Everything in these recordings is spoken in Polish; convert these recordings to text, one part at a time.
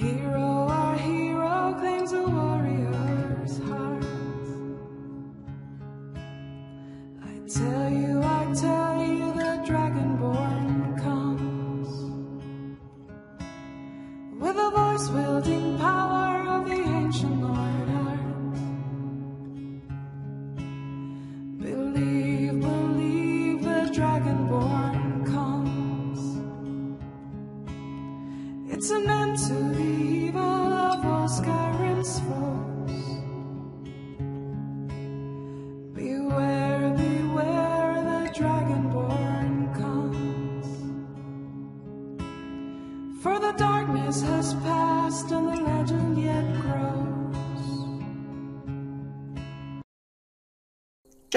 hero,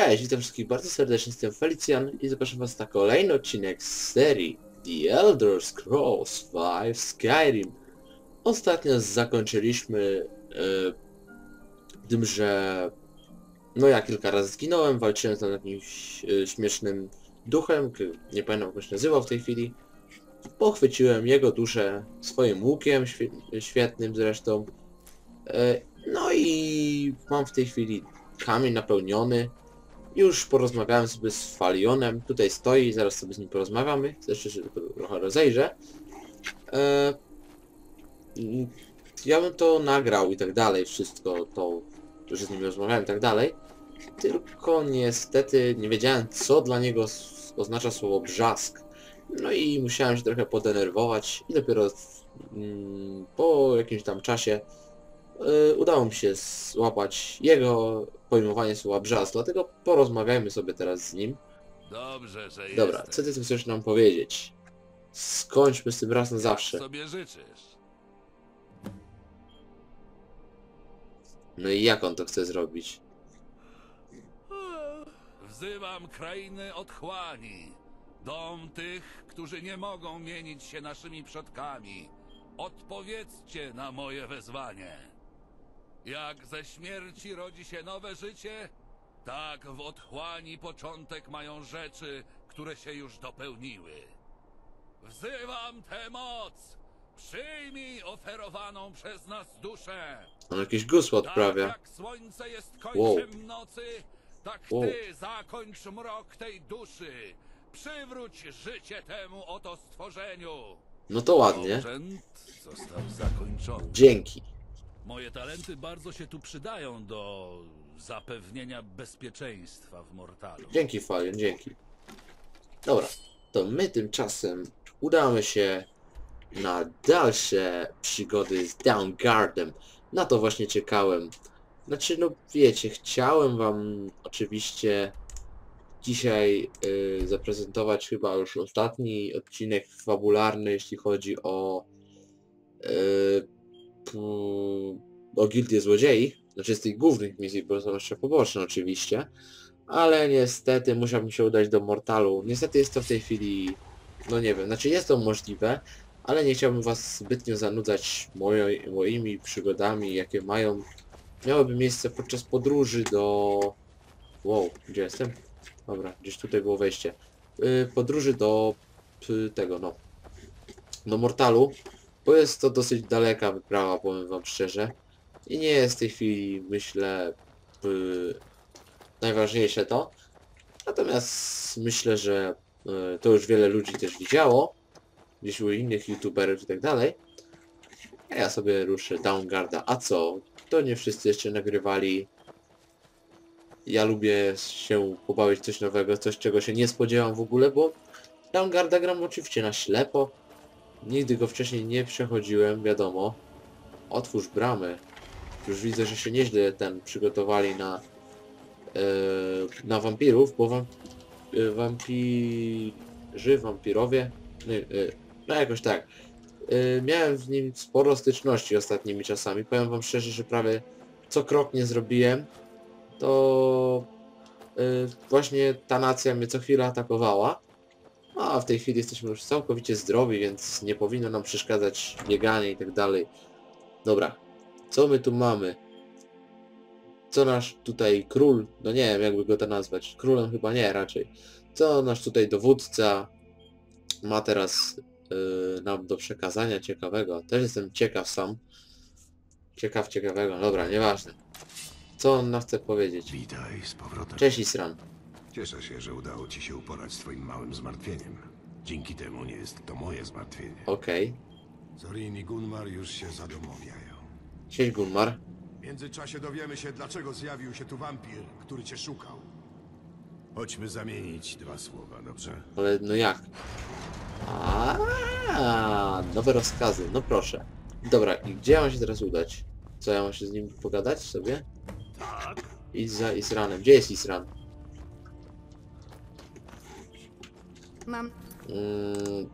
Cześć, witam wszystkich bardzo serdecznie, jestem Felicjan i zapraszam was na kolejny odcinek z serii The Elder Scrolls V Skyrim. Ostatnio zakończyliśmy e, tym, że no ja kilka razy zginąłem, walczyłem z jakimś e, śmiesznym duchem, nie pamiętam jak się nazywał w tej chwili. Pochwyciłem jego duszę swoim łukiem, świe- świetnym zresztą. E, no i mam w tej chwili kamień napełniony. Już porozmawiałem sobie z Falionem, tutaj stoi, zaraz sobie z nim porozmawiamy, jeszcze się trochę rozejrzę. E, mm, ja bym to nagrał i tak dalej, wszystko to, że z nim rozmawiałem i tak dalej. Tylko niestety nie wiedziałem co dla niego oznacza słowo brzask. No i musiałem się trochę podenerwować i dopiero mm, po jakimś tam czasie y, udało mi się złapać jego pojmowanie słowa brzask, dlatego porozmawiajmy sobie teraz z nim. Dobrze, że Dobra, jesteś. co ty chcesz nam powiedzieć? Skończmy z tym raz na zawsze. sobie życzysz? No i jak on to chce zrobić? Wzywam krainy otchłani. Dom tych, którzy nie mogą mienić się naszymi przodkami. Odpowiedzcie na moje wezwanie. Jak ze śmierci rodzi się nowe życie, tak w otchłani początek mają rzeczy, które się już dopełniły. Wzywam tę moc! Przyjmij oferowaną przez nas duszę! On jakiś gusło odprawia. Tak jak słońce jest końcem Wow. nocy, tak Wow. ty zakończ mrok tej duszy. Przywróć życie temu oto stworzeniu. No to ładnie. Dzięki. Moje talenty bardzo się tu przydają do zapewnienia bezpieczeństwa w Mortalu. Dzięki Falion, dzięki. Dobra, to my tymczasem udamy się na dalsze przygody z Downgardem. Na to właśnie czekałem. Znaczy, no wiecie, chciałem wam oczywiście dzisiaj y, zaprezentować chyba już ostatni odcinek fabularny, jeśli chodzi o y, o Gildię Złodziei. Znaczy z tych głównych misji, bo są jeszcze poboczne oczywiście ale niestety musiałbym się udać do Mortalu. Niestety jest to w tej chwili, no nie wiem, znaczy jest to możliwe, ale nie chciałbym was zbytnio zanudzać moje, moimi przygodami, jakie mają, miałyby miejsce podczas podróży do... Wow, gdzie jestem? Dobra, gdzieś tutaj było wejście. Yy, podróży do y, tego, no, do Mortalu, bo jest to dosyć daleka wyprawa, powiem wam szczerze. I nie jest w tej chwili, myślę, y, najważniejsze to. Natomiast myślę, że e, to już wiele ludzi też widziało. Gdzieś u innych youtuberów i tak dalej. A ja sobie ruszę Downgarda. A co? To nie wszyscy jeszcze nagrywali. Ja lubię się pobawić coś nowego, coś czego się nie spodziewam w ogóle, bo Downgarda gram oczywiście na ślepo. Nigdy go wcześniej nie przechodziłem, wiadomo. Otwórz bramę. Już widzę, że się nieźle ten przygotowali na e, na wampirów, bo wam, e, wampirzy, wampirowie, e, no jakoś tak. Miałem w nim sporo styczności ostatnimi czasami. Powiem wam szczerze, że prawie co krok nie zrobiłem, to właśnie ta nacja mnie co chwilę atakowała. A w tej chwili jesteśmy już całkowicie zdrowi, więc nie powinno nam przeszkadzać bieganie i tak dalej. Dobra, co my tu mamy? co nasz tutaj król, no nie wiem jakby go to nazwać, królem chyba nie raczej, co nasz tutaj dowódca ma teraz yy, nam do przekazania ciekawego. Też jestem ciekaw sam. Ciekaw ciekawego. Dobra, nieważne. Co on nam chce powiedzieć? Witaj z powrotem. Cześć Isran. Cieszę się, że udało ci się uporać z twoim małym zmartwieniem. Dzięki temu nie jest to moje zmartwienie. Okej. Zorin i Gunmar już się zadomowiają. Cześć Gunmar. W międzyczasie dowiemy się, dlaczego zjawił się tu wampir, który cię szukał. Chodźmy zamienić dwa słowa, dobrze? Ale no jak? A, nowe rozkazy. No proszę. Dobra, i gdzie ja mam się teraz udać? Co, ja mam się z nim pogadać sobie? Tak. Idź za Isranem. Gdzie jest Isran? Mam Mm,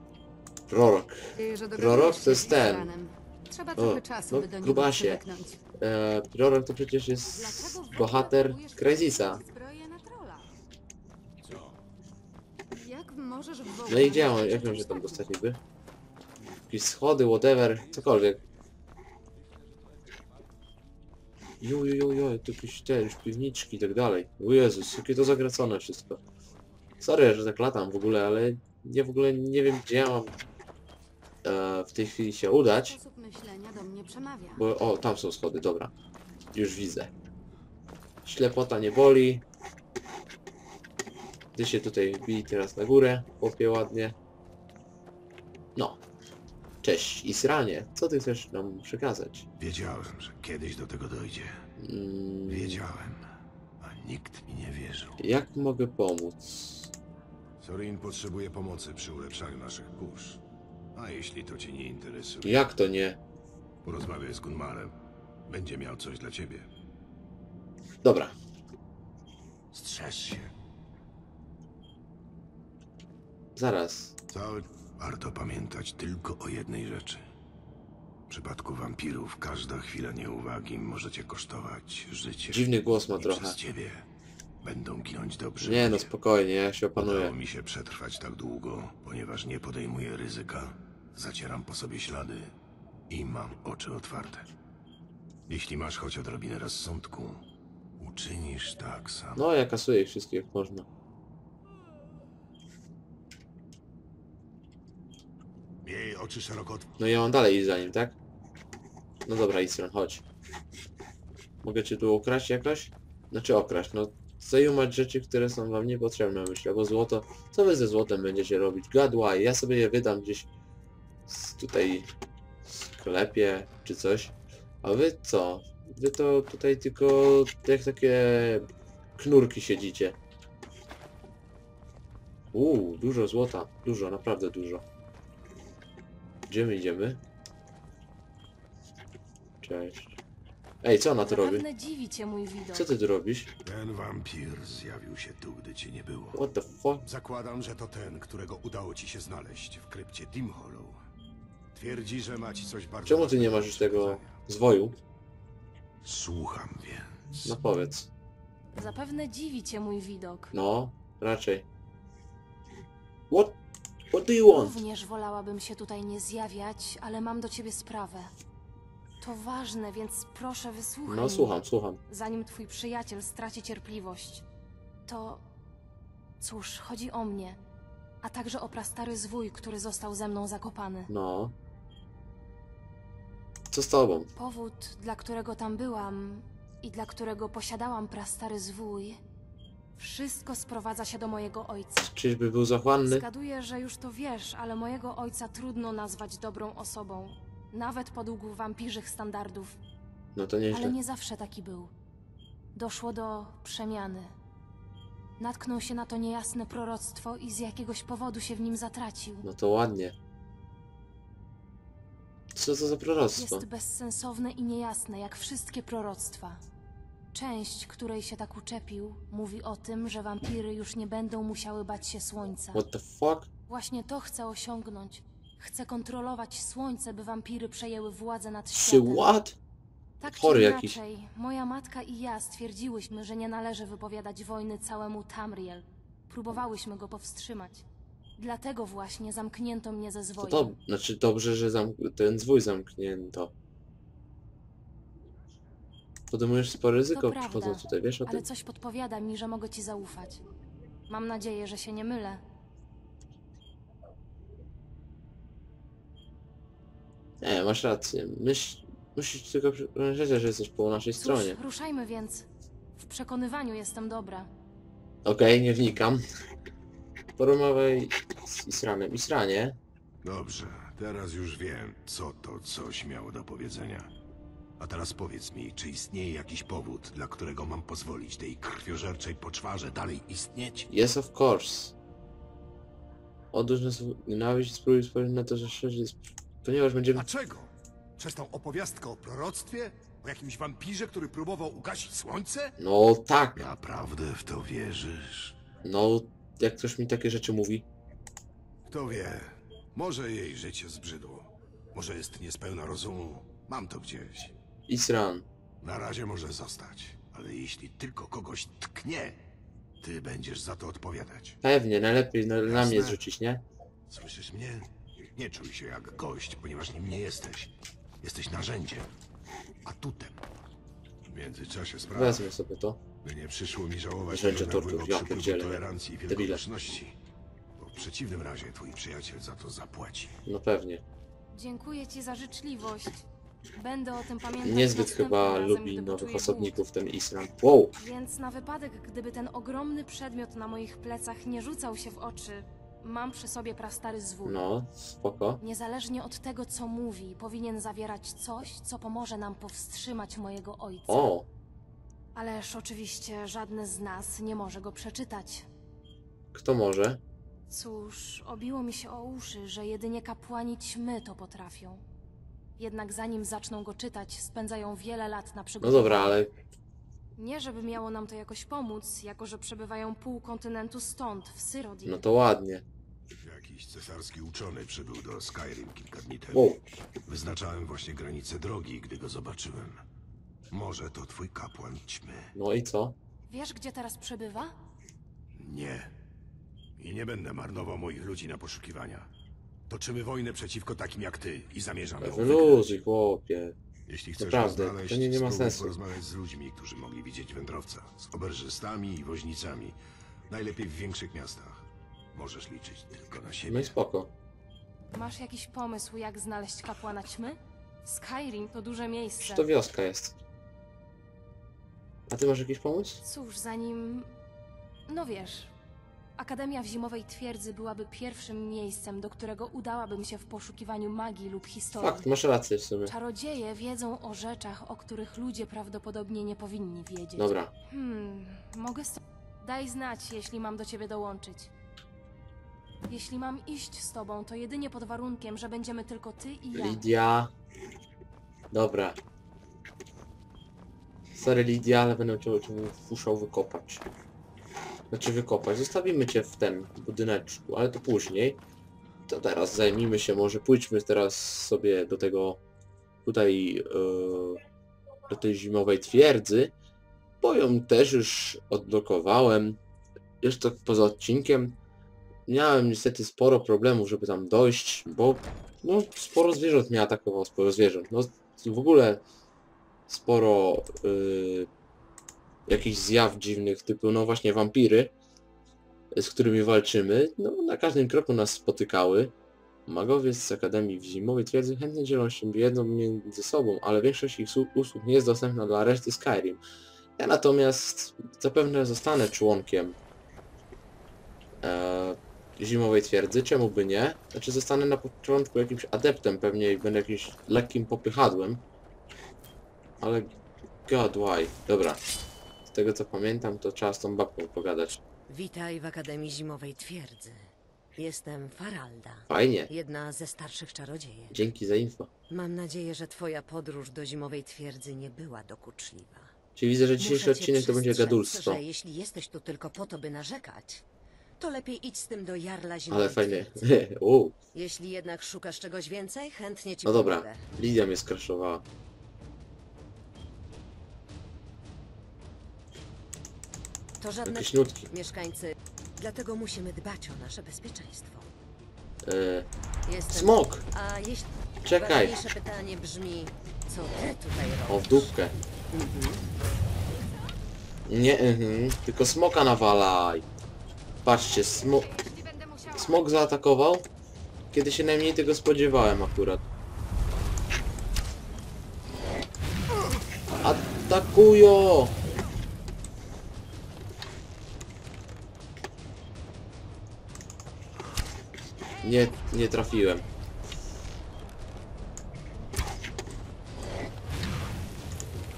prorok. że Prorok to się jest z ten. Trzeba trochę czasu, no, by do niego grubasie. przywyknąć. E, prorok to przecież jest Dlaczego w ogóle bohater próbujesz Crazisa. wprowadzić zbroję na trolla? Co? Jak możesz w ogóle... No i gdzie wiedzieć jak czymś się tam dostać niby? Jakieś schody, whatever, cokolwiek. Jo, jo, jo, tu jakieś te, już piwniczki i tak dalej. O Jezus, jakie to zagracone wszystko. Sorry, że tak latam w ogóle, ale ja w ogóle nie wiem, gdzie ja mam e, w tej chwili się udać. Sposób myślenia do mnie przemawia. Bo, o, tam są schody, dobra. Już widzę. Ślepota nie boli. Ty się tutaj bij teraz na górę, chłopie ładnie. No. Cześć, Isranie. Co ty chcesz nam przekazać? Wiedziałem, że kiedyś do tego dojdzie. Mm, Wiedziałem, a nikt mi nie wierzył. jak mogę pomóc? Sorin potrzebuje pomocy przy ulepszaniu naszych kurz. A jeśli to cię nie interesuje, Jak to nie? porozmawiaj z Gunmarem. Będzie miał coś dla ciebie. Dobra. Strzeż się. Zaraz. Cały... Warto pamiętać tylko o jednej rzeczy. W przypadku wampirów każda chwila nieuwagi może cię kosztować życie. Dziwny głos ma I trochę. przez ciebie będą ginąć dobrzy Nie no, spokojnie, ja się Udało opanuję. mi się przetrwać tak długo, ponieważ nie podejmuję ryzyka. Zacieram po sobie ślady i mam oczy otwarte. Jeśli masz choć odrobinę rozsądku, uczynisz tak samo. No, ja kasuję ich wszystkich jak można. Miej oczy szeroko otwarte. No i ja mam dalej iść za nim, tak? No dobra, Isran, chodź. Mogę cię tu okraść jakoś? Znaczy okraść, no zajumać rzeczy, które są wam niepotrzebne, myślę, bo złoto... Co wy ze złotem będziecie robić? Why? Ja sobie je wydam gdzieś z tutaj w sklepie czy coś. A wy co? Wy to tutaj tylko jak takie knurki siedzicie. Uuu, dużo złota. Dużo, naprawdę dużo. Gdzie my idziemy? Cześć. Ej, co ona tu robi? Zapewne dziwi cię mój widok. Co ty tu robisz? Ten wampir zjawił się tu, gdy cię nie było. What the fuck? Zakładam, że to ten, którego udało ci się znaleźć w krypcie Dim Hollow. Twierdzi, że ma ci coś bardzo Czemu ty nie masz już tego zwoju? Słucham więc. No powiedz. Zapewne dziwi cię mój widok. No, raczej. What? What do you want? Również wolałabym się tutaj nie zjawiać, ale mam do ciebie sprawę. To ważne, więc proszę wysłuchaj No mnie, słucham, słucham. zanim twój przyjaciel straci cierpliwość. To... Cóż, chodzi o mnie, a także o prastary zwój, który został ze mną zakopany. No. Co z tobą? Powód, dla którego tam byłam i dla którego posiadałam prastary zwój, wszystko sprowadza się do mojego ojca. Czyżby był zachłanny? Zgaduję, że już to wiesz, ale mojego ojca trudno nazwać dobrą osobą. Nawet podług wampirzych standardów. No to Ale nieźle. nie zawsze taki był. Doszło do przemiany. Natknął się na to niejasne proroctwo i z jakiegoś powodu się w nim zatracił. No to ładnie. Co to za proroctwo? Jest bezsensowne i niejasne, jak wszystkie proroctwa. Część, której się tak uczepił, mówi o tym, że wampiry już nie będą musiały bać się słońca. What the fuck? Właśnie to chcę osiągnąć. Chcę kontrolować słońce, by wampiry przejęły władzę nad Czy światem. what? Tak czy Chory jakiś. inaczej, moja matka i ja stwierdziłyśmy, że nie należy wypowiadać wojny całemu Tamriel. Próbowałyśmy go powstrzymać. Dlatego właśnie zamknięto mnie ze To zwojem. to, znaczy dobrze, że ten zwój zamknięto. Podejmujesz spore ryzyko prawda, przychodząc tutaj, wiesz o Ale tym? coś podpowiada mi, że mogę ci zaufać. Mam nadzieję, że się nie mylę. Nie, masz rację. Myśl, musisz tylko pamiętać, że jesteś po naszej Cóż, stronie. ruszajmy więc. W przekonywaniu jestem dobra. Okej, nie wnikam. Porozmawiaj z Isranem. Isranie, Dobrze, teraz już wiem, co to coś miało do powiedzenia. A teraz powiedz mi, czy istnieje jakiś powód, dla którego mam pozwolić tej krwiożerczej poczwarze dalej istnieć? yes of course. Odłóż nas nienawiść i spróbuj spojrzeć na to, że szerzy jest... Ponieważ będziemy... Dlaczego? Przez tą opowiastkę o proroctwie? O jakimś wampirze, który próbował ugasić słońce? No tak, Naprawdę w to wierzysz? no... Jak ktoś mi takie rzeczy mówi. Kto wie, może jej życie zbrzydło. Może jest niespełna rozumu. Mam to gdzieś. Isran. Na razie może zostać, ale jeśli tylko kogoś tknie, ty będziesz za to odpowiadać. Pewnie, najlepiej na, na mnie zrzucić, nie? Słyszysz mnie? Nie czuj się jak gość, ponieważ nim nie jesteś. Jesteś narzędziem, atutem. W międzyczasie sprawa, Wezmę sobie to. by nie przyszło mi żałować Narzędzie tego tortur, nagłego ja przypływu pierdzielę. tolerancji i Debile. wielkoduszności. Bo w przeciwnym razie twój przyjaciel za to zapłaci. No pewnie. Dziękuję ci za życzliwość. Będę o tym pamiętać. Niezbyt następnym chyba razem, lubi gdy nowych poczuję osobników ten Isran. Wow! Więc na wypadek, gdyby ten ogromny przedmiot na moich plecach nie rzucał się w oczy, mam przy sobie prastary zwój. No, spoko. Niezależnie od tego, co mówi, powinien zawierać coś, co pomoże nam powstrzymać mojego ojca. O! Ależ oczywiście żadne z nas nie może go przeczytać. Kto może? Cóż, obiło mi się o uszy, że jedynie kapłani ćmy to potrafią. Jednak zanim zaczną go czytać, spędzają wiele lat na No przygotowaniu. dobra, ale Nie, żeby miało nam to jakoś pomóc, jako że przebywają pół kontynentu stąd, w Syrodii. no to ładnie. Jakiś cesarski uczony przybył do Skyrim kilka dni temu. Wow. Wyznaczałem właśnie granicę drogi, gdy go zobaczyłem. Może to twój kapłan ćmy. No i co? Wiesz, gdzie teraz przebywa? Nie. I nie będę marnował moich ludzi na poszukiwania. Toczymy wojnę przeciwko takim jak ty i zamierzam ją wygrać. Wyluzuj, chłopie. Jeśli chcesz Naprawdę, go znaleźć, to nie- nie ma spróbuj sensu. porozmawiać z ludźmi, którzy mogli widzieć wędrowca. Z oberżystami i woźnicami. Najlepiej w większych miastach. Możesz liczyć tylko na siebie. No i spoko. Masz jakiś pomysł, jak znaleźć kapłana ćmy? Skyrim to duże miejsce. Przecież to wioska jest. A ty masz jakiś pomysł? Cóż, zanim... No wiesz, Akademia w Zimowej Twierdzy byłaby pierwszym miejscem, do którego udałabym się w poszukiwaniu magii lub historii. Fakt, masz rację w sumie. Czarodzieje wiedzą o rzeczach, o których ludzie prawdopodobnie nie powinni wiedzieć. Dobra. Hmm, mogę z... Daj znać, jeśli mam do ciebie dołączyć. Jeśli mam iść z tobą, to jedynie pod warunkiem, że będziemy tylko ty i ja. Lidia. Dobra. Sorry Lidia, ale będę cię cię wykopać. Znaczy wykopać. Zostawimy cię w ten budyneczku, ale to później. To teraz zajmijmy się, może pójdźmy teraz sobie do tego tutaj e, do tej zimowej twierdzy, bo ją też już odblokowałem. Jeszcze poza odcinkiem miałem niestety sporo problemów, żeby tam dojść, bo no, sporo zwierząt mnie atakowało, sporo zwierząt. No, w ogóle sporo y, jakichś zjaw dziwnych, typu no właśnie wampiry, z którymi walczymy, no na każdym kroku nas spotykały. Magowie z Akademii w Zimowej Twierdzy chętnie dzielą się wiedzą między sobą, ale większość ich usług nie jest dostępna dla reszty Skyrim. Ja natomiast zapewne zostanę członkiem e, Zimowej Twierdzy, czemu by nie? Znaczy zostanę na początku jakimś adeptem pewnie i będę jakimś lekkim popychadłem. Ale god why? Dobra. Z tego co pamiętam to trzeba z tą babką pogadać. Witaj w Akademii Zimowej Twierdzy. Jestem Faralda, Fajnie. jedna ze starszych czarodziejek. Dzięki za info. Mam nadzieję, że twoja podróż do Zimowej Twierdzy nie była dokuczliwa. Czyli widzę, że Muszę dzisiejszy cię odcinek to będzie przestrzec, gadulstwo. że jeśli jesteś tu tylko po to, by narzekać, to lepiej idź z tym do Jarla Zimowej Ale fajnie. Twierdzy. U, Jeśli jednak szukasz czegoś więcej, chętnie ci no dobra. pomogę. Lidia mnie skraszowała. To żadne Jakieś mieszkańcy. Dlatego musimy dbać o nasze bezpieczeństwo. E, smok! A jeśli... Czekaj. Ważniejsze pytanie brzmi, co ty tutaj robisz? O, w dupkę. Mhm. Nie, mhm. tylko smoka nawalaj. Patrzcie, smok... Smok zaatakował, kiedy się najmniej tego spodziewałem akurat. Atakują! Nie, nie trafiłem.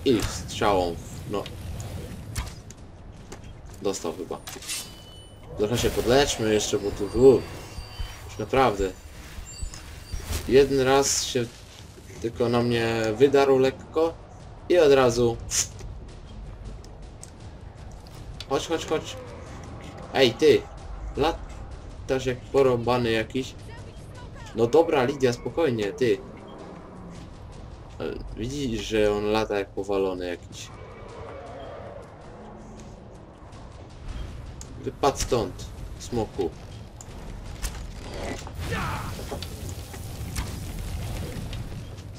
I strzałą, no. Dostał chyba. Trochę się podleczmy jeszcze, bo tu, tu już naprawdę. Jeden raz się tylko na mnie wydarł lekko i od razu... Chodź, chodź, chodź. Ej, ty! Latasz jak porąbany jakiś. No dobra, Lidia, spokojnie, ty. Ale Widzisz, że on lata jak powalony jakiś. Wypadł stąd, smoku.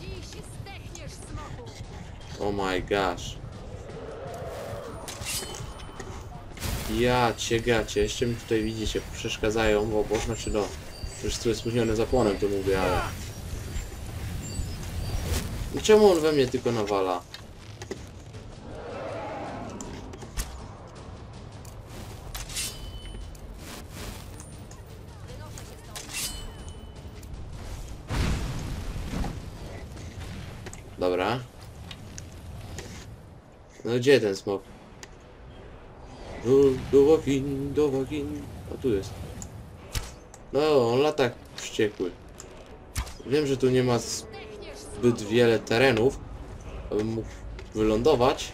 Dziś zdechniesz, smoku! Oh my gosh. Ja cię gacie, jeszcze mi tutaj widzicie, przeszkadzają, bo, bo znaczy no, już trochę spóźniony zapłonem to mówię, ale... No Czemu on we mnie tylko nawala? Dobra. No gdzie ten smok? Do, wagin, do wagin. A tu jest. No, on lata wściekły. Wiem, że tu nie ma zbyt wiele terenów, abym mógł wylądować,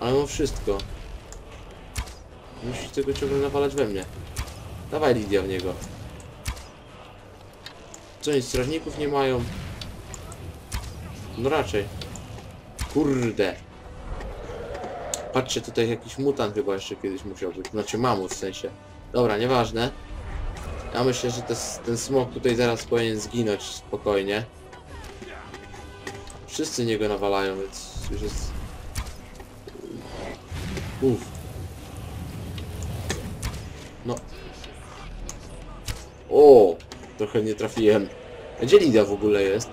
ale mam wszystko. Musisz tylko ciągle nawalać we mnie. Dawaj Lidia w niego. Co oni strażników nie mają? No raczej. Kurde. Patrzcie, tutaj jakiś mutant chyba jeszcze kiedyś musiał być. Znaczy mamut w sensie. Dobra, nieważne. Ja myślę, że te, ten smok tutaj zaraz powinien zginąć spokojnie. Wszyscy niego nawalają, więc już jest... Uff. No. O! Trochę nie trafiłem. Gdzie Lidia w ogóle jest?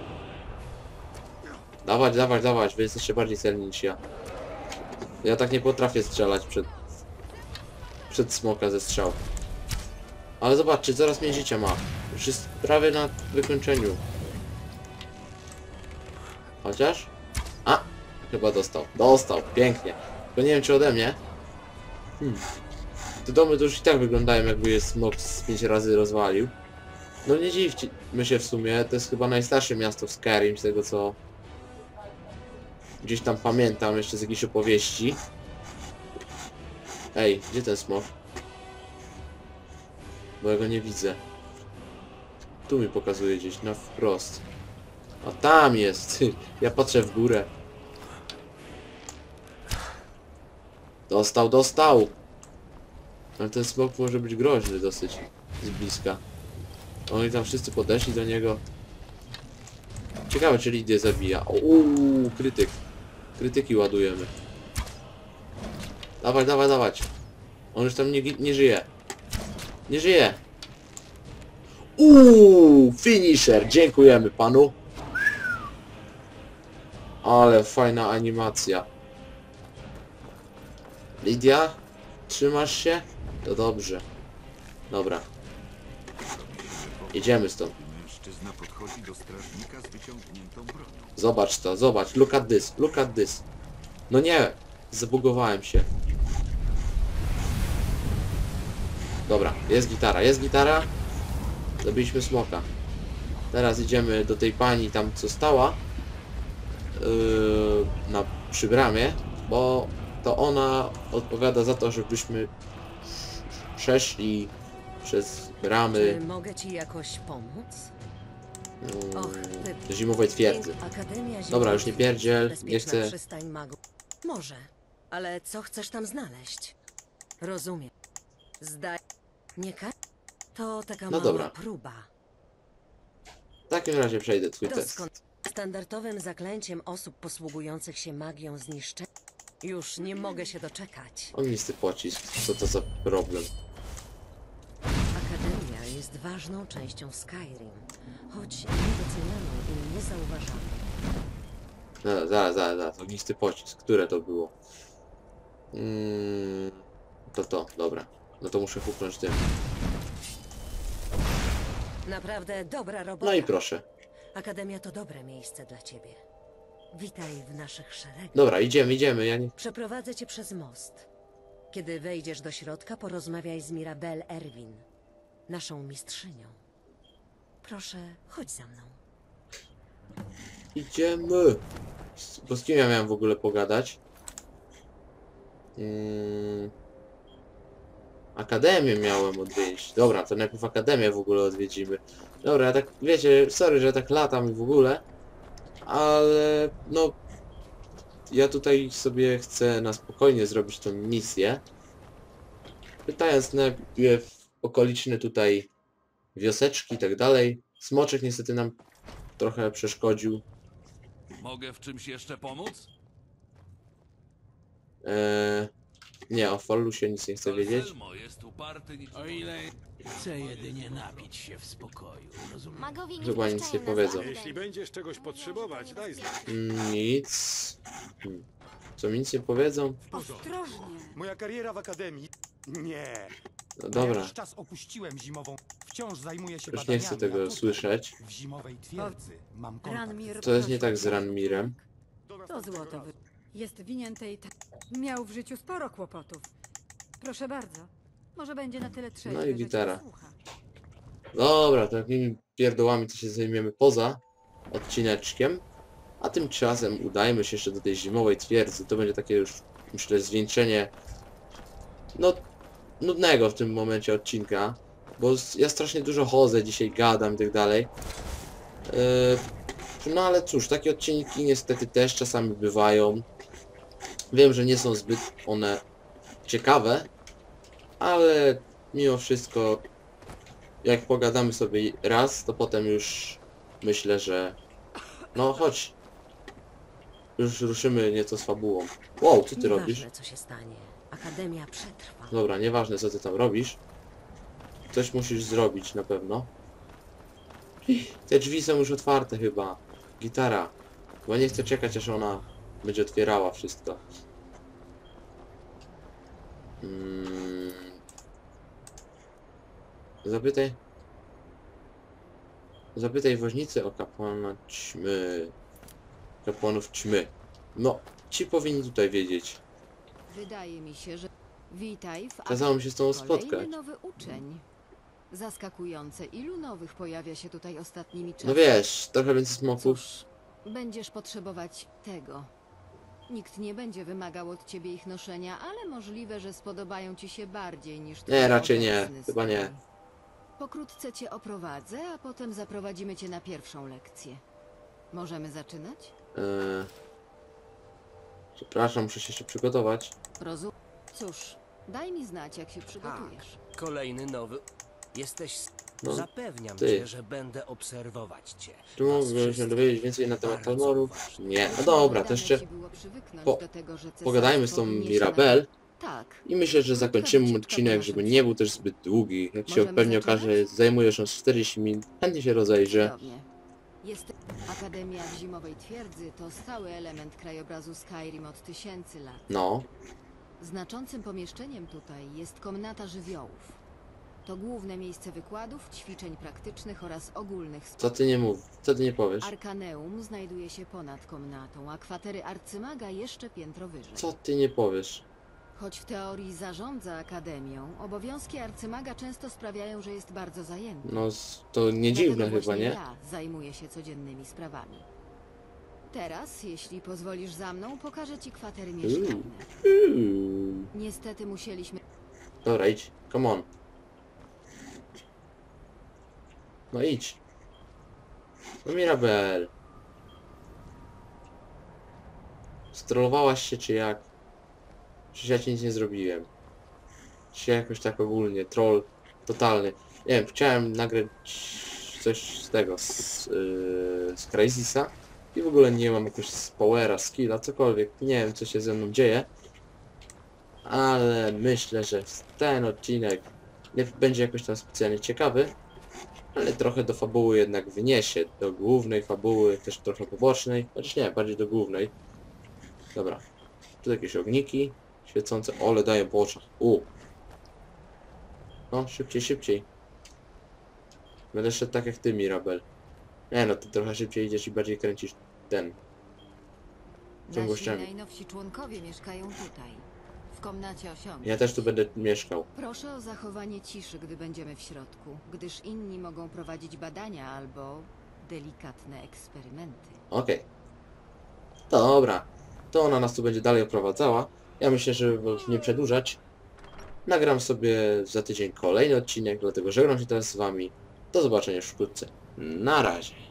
Dawać, dawać, dawać, wy jesteście bardziej celni niż ja. Ja tak nie potrafię strzelać przed... Przed smoka ze strzał. Ale zobaczcie, coraz mniej życia ma. Już jest prawie na wykończeniu. Chociaż? A! Chyba dostał. Dostał, pięknie. Tylko nie wiem czy ode mnie. Hmm. Te domy to już i tak wyglądają jakby je smok z 5 razy rozwalił. No nie dziwmy się w sumie, to jest chyba najstarsze miasto w Skyrim, z tego co gdzieś tam pamiętam jeszcze z jakiejś opowieści. Ej, gdzie ten smok? Bo ja go nie widzę. Tu mi pokazuje gdzieś, na wprost. A tam jest! Ja patrzę w górę. Dostał, dostał! Ale ten smok może być groźny dosyć z bliska. Oni tam wszyscy podeszli do niego. Ciekawe czy Lidię zabija. Uuu, krytyk. Krytyki ładujemy. Dawaj, dawaj, dawać. On już tam nie, nie żyje. Nie żyje. Uuu, finisher. Dziękujemy panu. Ale fajna animacja. Lidia? Trzymasz się? To dobrze. Dobra. Jedziemy stąd. Mężczyzna podchodzi do strażnika z wyciągniętą bronią. Zobacz to, zobacz. Look at this, look at this. No nie, zabugowałem się. Dobra, jest gitara, jest gitara. Zabiliśmy smoka. Teraz idziemy do tej pani tam co stała. Yy, na, przy bramie, bo to ona odpowiada za to, żebyśmy przeszli przez Czy bramy mogę ci jakoś pomóc? Och, zimowej twierdzy. Akademia Dobra, już nie pierdziel, nie bezpieczna chcę- przystań magów. Może, ale co chcesz tam znaleźć? Rozumiem. Zdaj... Nie ka... To taka No mała dobra. próba. W takim razie przejdę twój test. Standardowym zaklęciem osób posługujących się magią zniszczenia. Już nie mogę się doczekać. Ognisty pocisk, co to za problem? Akademia jest ważną częścią Skyrim, choć niedocenianą i niezauważaną. Zaraz, zaraz, zaraz, zaraz. Ognisty pocisk. Które to było? Mm, to to, dobra. No to muszę huknąć tym. Naprawdę dobra robota. No i proszę. Akademia to dobre miejsce dla ciebie. Witaj w naszych szeregach. Dobra, idziemy, idziemy. Ja nie... Przeprowadzę cię przez most. Kiedy wejdziesz do środka, porozmawiaj z Mirabel Erwin, naszą mistrzynią. Proszę, chodź za mną. Idziemy. Z- Bo z kim ja miałem w ogóle pogadać? Mm. Akademię miałem odwiedzić. Dobra, to najpierw Akademię w ogóle odwiedzimy. Dobra, ja tak, wiecie, sorry, że tak latam i w ogóle, ale no... Ja tutaj sobie chcę na spokojnie zrobić tą misję. Pytając najpierw okoliczne tutaj wioseczki i tak dalej. Smoczek niestety nam trochę przeszkodził. Mogę w czymś jeszcze pomóc? Eee, nie, o Fallusie nic nie chcę wiedzieć. Anselmo jest uparty. O ile chcę jedynie napić się w spokoju, rozumiem? Magowie nie Chyba nic wpuszczają nie nas powiedzą. do Jeśli będziesz czegoś potrzebować, daj znać. Nic. Hmm. Co mi nic nie powiedzą? Ostrożnie. Moja kariera w akademii? Nie. No dobra, już czas opuściłem zimową. Wciąż zajmuję się już nie badaniami, chcę a tego tutaj, słyszeć. W zimowej twierdzy mam kontakt. Ranmir Co jest nie tak z Ranmirem? To złoto. wy- Jest winien tej... ta- Miał w życiu sporo kłopotów. Proszę bardzo. Może będzie na tyle trzeźwy, No i że cię gitara. posłucha. Dobra, to takimi pierdołami to się zajmiemy poza odcineczkiem. A tymczasem udajmy się jeszcze do tej zimowej twierdzy. To będzie takie już, myślę, zwieńczenie no, nudnego w tym momencie odcinka. Bo ja strasznie dużo chodzę, dzisiaj gadam i tak dalej. Yy, no ale cóż, takie odcinki niestety też czasami bywają. Wiem, że nie są zbyt one ciekawe, ale mimo wszystko jak pogadamy sobie raz, to potem już myślę, że no chodź. Już ruszymy nieco z fabułą. Wow, co ty Nieważne, robisz? co się stanie. Akademia przetrwa. Dobra, nieważne co ty tam robisz. Coś musisz zrobić na pewno. Te drzwi są już otwarte chyba. Gitara. Bo nie chcę czekać aż ona będzie otwierała wszystko. Mm. Zapytaj. Zapytaj woźnicy o kapłana ćmy. Kapłanów ćmy. No, ci powinni tutaj wiedzieć. Wydaje mi się, że... Witaj w Kazało mi się z tobą Kolejny spotkać. nowy uczeń. Zaskakujące, ilu nowych pojawia się tutaj ostatnimi czasy? No wiesz, trochę więcej smoków. Cóż, będziesz potrzebować tego. Nikt nie będzie wymagał od ciebie ich noszenia, ale możliwe, że spodobają ci się bardziej niż twój raczej nie. obecny Chyba nie. strój. Pokrótce cię oprowadzę, a potem zaprowadzimy cię na pierwszą lekcję. Możemy zaczynać? Eee... Przepraszam, muszę się jeszcze przygotować. Rozum... Cóż, daj mi znać, jak się przygotujesz. Kolejny nowy. Jesteś. s- No, Zapewniam ty. cię, że będę obserwować cię. Czy Was się wszystkich. dowiedzieć więcej na temat Bardzo Talmorów? Nie. No dobra, to Dane jeszcze ci było przywyknąć po- do tego, że pogadajmy z tą Mirabel. na- Tak. i myślę, że zakończymy odcinek, żeby nie był też zbyt długi. Jak się Możemy pewnie zaczynać? okaże, zajmuje już nas 40 minut. Chętnie się rozejrzę. Cudownie. Jest Akademia w Zimowej Twierdzy to stały element krajobrazu Skyrim od tysięcy lat. No, Znaczącym pomieszczeniem tutaj jest komnata żywiołów. To główne miejsce wykładów, ćwiczeń praktycznych oraz ogólnych co spotkań. ty nie mów, co ty nie powiesz? Arkaneum znajduje się ponad komnatą, a kwatery arcymaga jeszcze piętro wyżej. Co ty nie powiesz? Choć w teorii zarządza akademią, obowiązki arcymaga często sprawiają, że jest bardzo zajęty. No, s- to nie dziwne chyba, nie? Ja zajmuję się codziennymi sprawami. Teraz, jeśli pozwolisz za mną, pokażę ci kwatery mieszkalne. Uuu. Niestety musieliśmy. Dobra, idź. Come on. No idź. No Mirabel. Strollowałaś się czy jak? Przecież ja ci nic nie zrobiłem. Czy jakoś tak ogólnie, troll totalny. Nie wiem, chciałem nagrać coś z tego, z, yy, z Crazisa i w ogóle nie mam jakoś z powera, skilla, cokolwiek. Nie wiem co się ze mną dzieje. Ale myślę, że ten odcinek nie będzie jakoś tam specjalnie ciekawy. ale trochę do fabuły jednak wniesie. Do głównej fabuły, też trochę pobocznej, chociaż nie, bardziej do głównej. Dobra. Tu jakieś ogniki świecące. Ole, dają po oczach. U. No, szybciej, szybciej. Będę szedł tak jak ty, Mirabel. Nie no, ty trochę szybciej idziesz i bardziej kręcisz ten. Nasi Ciągłościami. najnowsi członkowie mieszkają tutaj, w komnacie osiągnięć. Ja też tu będę mieszkał. Proszę o zachowanie ciszy, gdy będziemy w środku, gdyż inni mogą prowadzić badania albo delikatne eksperymenty. Okej. Dobra. To ona nas tu będzie dalej oprowadzała. Ja myślę, żeby nie przedłużać. Nagram sobie za tydzień kolejny odcinek, dlatego żegnam się teraz z wami. Do zobaczenia już wkrótce. Na razie.